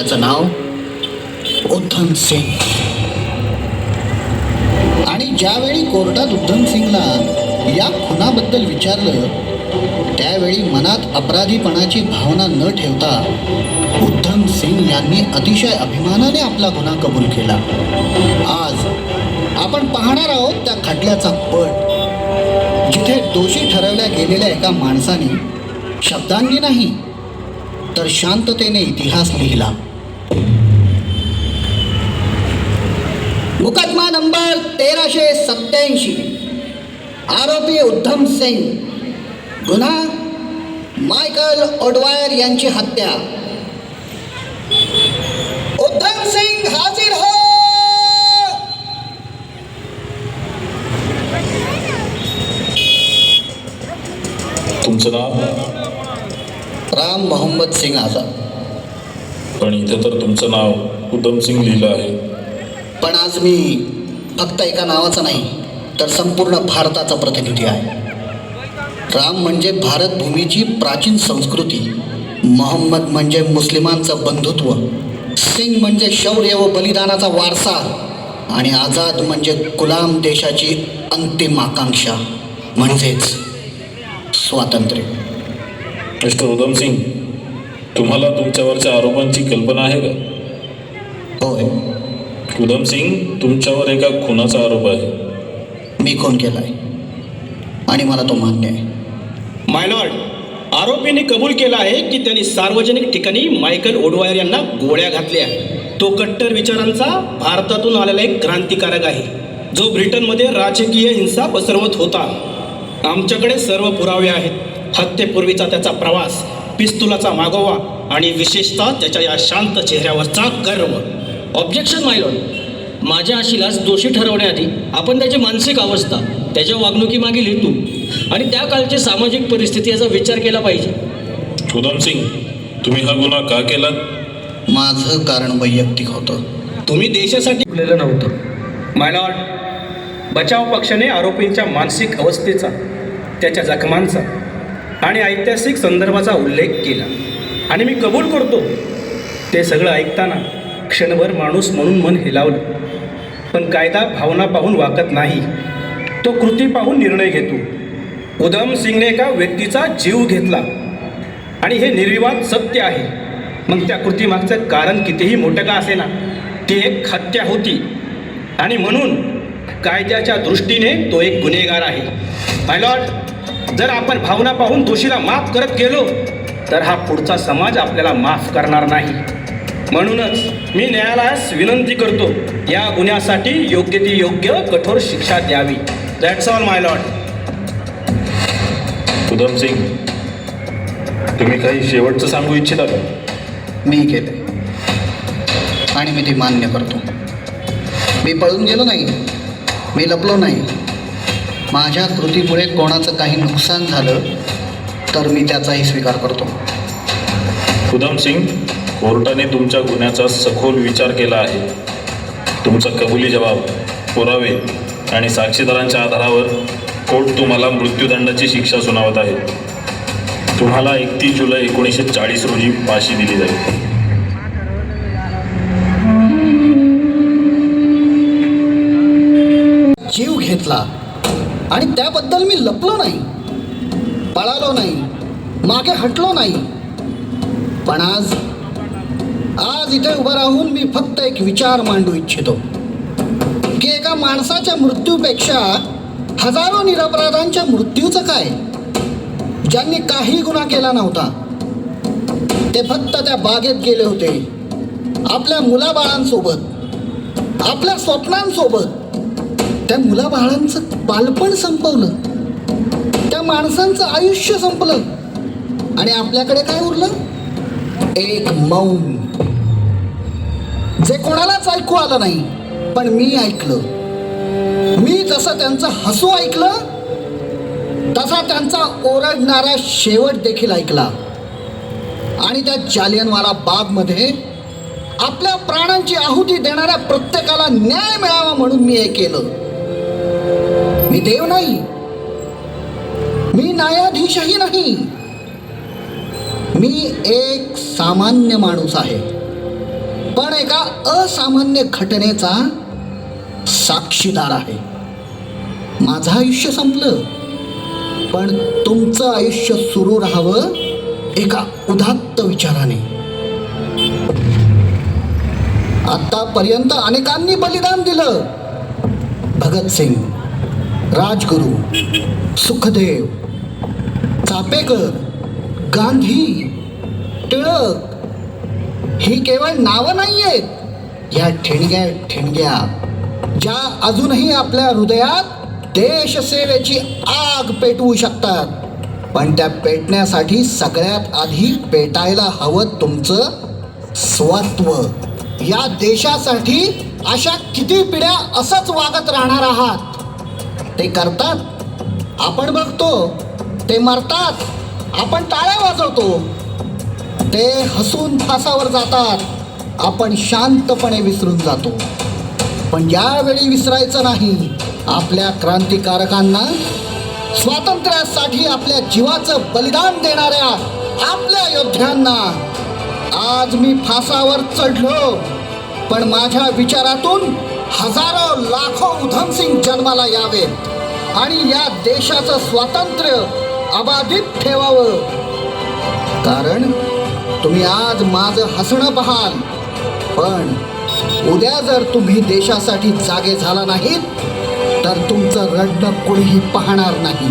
त्याचं नाव उद्धम सिंग. आणि ज्यावेळी कोर्टात उद्धम सिंगला या खुनाबद्दल विचारलं त्यावेळी मनात अपराधीपणाची भावना न ठेवता उद्धम सिंग यांनी अतिशय अभिमानाने आपला गुन्हा कबूल केला. आज आपण पाहणार आहोत त्या खटल्याचा पट जिथे दोषी ठरवल्या गेलेल्या एका माणसाने शब्दांनी नाही तर शांततेने इतिहास लिहिला. मुकदमा नंबर तेराशे सत्याऐंशी आरोपी उद्धम सिंग गुन्हा मायकल ओडवायर यांची हत्या. उद्धम सिंग हाजीर हो! तुमचं नाव? राम मोहम्मद सिंग आझाद. पण इथे तर तुमचं नाव उद्धम सिंग लिहिलं आहे. पण आज मी फक्त एका नावाचा नाही तर संपूर्ण भारताचा प्रतिनिधी आहे. राम म्हणजे भारत भूमीची प्राचीन संस्कृती. मोहम्मद म्हणजे मुस्लिमांचं बंधुत्व. सिंग म्हणजे शौर्य व बलिदानाचा वारसा. आणि आझाद म्हणजे गुलाम देशाची अंतिम आकांक्षा म्हणजेच स्वातंत्र्य. मिस्टर उद्धम सिंग तुम्हाला तुमच्यावरच्या आरोपांची कल्पना आहे का? होय. उद्धम सिंग तुमच्यावर एका खुनाचा आरोप आहे. मी खून केलाय. आणि मला तो मान्य आहे. मायलॉर्ड आरोपीने कबूल केला आहे की त्यांनी सार्वजनिक ठिकाणी मायकल ओडवायर यांना गोळ्या घातल्या तो कट्टर विचारांचा भारतातून आलेला एक क्रांतिकारक आहे. जो ब्रिटनमध्ये राजकीय हिंसा पसरवत होता. आमच्याकडे सर्व पुरावे आहेत. हत्येपूर्वीचा त्याचा प्रवास पिस्तुलाचा मागोवा आणि विशेषतः त्याच्या या शांत चेहऱ्यावरचा गर्व. ऑब्जेक्शन मायलॉर्ड माझ्या आशीलास दोषी ठरवण्याआधी आपण त्याची मानसिक अवस्था त्याच्या वागणुकीमागील हेतू आणि त्या काळची सामाजिक परिस्थिती याचा विचार केला पाहिजे. उद्धम सिंग तुम्ही हा गुन्हा का केलात माझं कारण वैयक्तिक होतं. तुम्ही देशासाठी चुकलेलं नव्हतं. मायलॉर्ड बचाव पक्षाने आरोपींच्या मानसिक अवस्थेचा त्याच्या जखमांचा आणि ऐतिहासिक संदर्भाचा उल्लेख केला. आणि मी कबूल करतो ते सगळं ऐकताना क्षणभर माणूस म्हणून मन हिलावलं. पण कायदा भावना पाहून वाकत नाही. तो कृती पाहून निर्णय घेतो. उधम सिंगने एका व्यक्तीचा जीव घेतला. आणि हे निर्विवाद सत्य आहे. मग त्या कृतीमागचं कारण कितीही मोठं का असेना ती एक हत्या होती. आणि म्हणून कायद्याच्या दृष्टीने तो एक गुन्हेगार आहे. मायलॉर्ड जर आपण भावना पाहून दोषीला माफ करत गेलो तर हा पुढचा समाज आपल्याला माफ करणार नाही. म्हणूनच मी न्यायालयास विनंती करतो या गुन्ह्यासाठी योग्य ती योग्य कठोर शिक्षा द्यावी. दॅट्स ऑल माय लॉर्ड उद्धम सिंग तुम्ही काही शेवटचं सांगू इच्छिता का? मी केले. आणि मी ती मान्य करतो. मी पळून गेलो नाही. मी लपलो नाही. माझ्या कृतीमुळे कोणाचं काही नुकसान झालं तर मी त्याचाही स्वीकार करतो. उद्धम सिंग कोर्टाने तुमच्या गुन्ह्याचा सखोल विचार केला आहे. तुमचा कबुली जबाब पुरावे आणि साक्षीदारांच्या आधारावर कोर्ट तुम्हाला मृत्यूदंडाची शिक्षा सुनावत आहे. तुम्हाला एकतीस जुलै एकोणीसशे चाळीस रोजी फाशी दिली जाईल. जीव घेतला आणि त्याबद्दल मी लपलो नाही पळालो नाही मागे हटलो नाही. पण आज आज इथे उभं राहून मी फक्त एक विचार मांडू इच्छितो. की एका माणसाच्या मृत्यूपेक्षा हजारो निरपराधांच्या मृत्यूचं काय? ज्यांनी काही गुन्हा केला नव्हता ते फक्त त्या बागेत गेले होते. आपल्या मुलाबाळांसोबत आपल्या स्वप्नांसोबत. त्या मुलाबाळांचं बालपण संपवलं. त्या माणसांचं आयुष्य संपलं. आणि आपल्याकडे काय उरलं? एक मौन. जे कोणालाच ऐकू आलं नाही पण मी ऐकलं. मी जसं त्यांचं हसू ऐकलं तसा त्यांचा ओरडणारा शेवट देखील ऐकला. आणि त्या जालियनवाला बागमध्ये आपल्या प्राणांची आहुती देणाऱ्या प्रत्येकाला न्याय मिळावा म्हणून मी हे केलं. मी देव नाही. मी न्यायाधीशही नाही. मी एक सामान्य माणूस आहे. पण एका असामान्य घटनेचा साक्षीदार आहे. माझं आयुष्य संपलं. पण तुमचं आयुष्य सुरू राहावं एका उदात्त विचाराने. आतापर्यंत अनेकांनी बलिदान दिलं. भगतसिंग राजगुरू सुखदेव चापेकर गांधी टिळक ही केवळ नावं नाही आहेत या ठिणग्या ठिणग्या ज्या अजूनही आपल्या हृदयात देशसेवेची आग पेटवू शकतात. पण त्या पेटण्यासाठी सगळ्यात आधी पेटायला हवं तुमचं स्वत्व. या देशासाठी अशा किती पिढ्या असंच वागत राहणार आहात? ते करतात. आपण बघतो ते मरतात. आपण टाळ्या वाजवतो. ते हसून फासावर जातात. आपण शांतपणे विसरून जातो. पण यावेळी विसरायचं नाही. आपल्या क्रांतिकारकांना स्वातंत्र्यासाठी आपल्या जीवाचं बलिदान देणाऱ्या आपल्या योद्ध्यांना आज मी फासावर चढलो. पण माझ्या विचारातून हजारो लाखो उधमसिंग जन्माला यावेत. आणि या देशाचं स्वातंत्र्य अबाधित ठेवावं. कारण तुम्ही आज माझं हसणं पाहाल. पण उद्या जर तुम्ही देशासाठी जागे झाला नाहीत तर तुमचं रडणं कोणीही पाहणार नाही.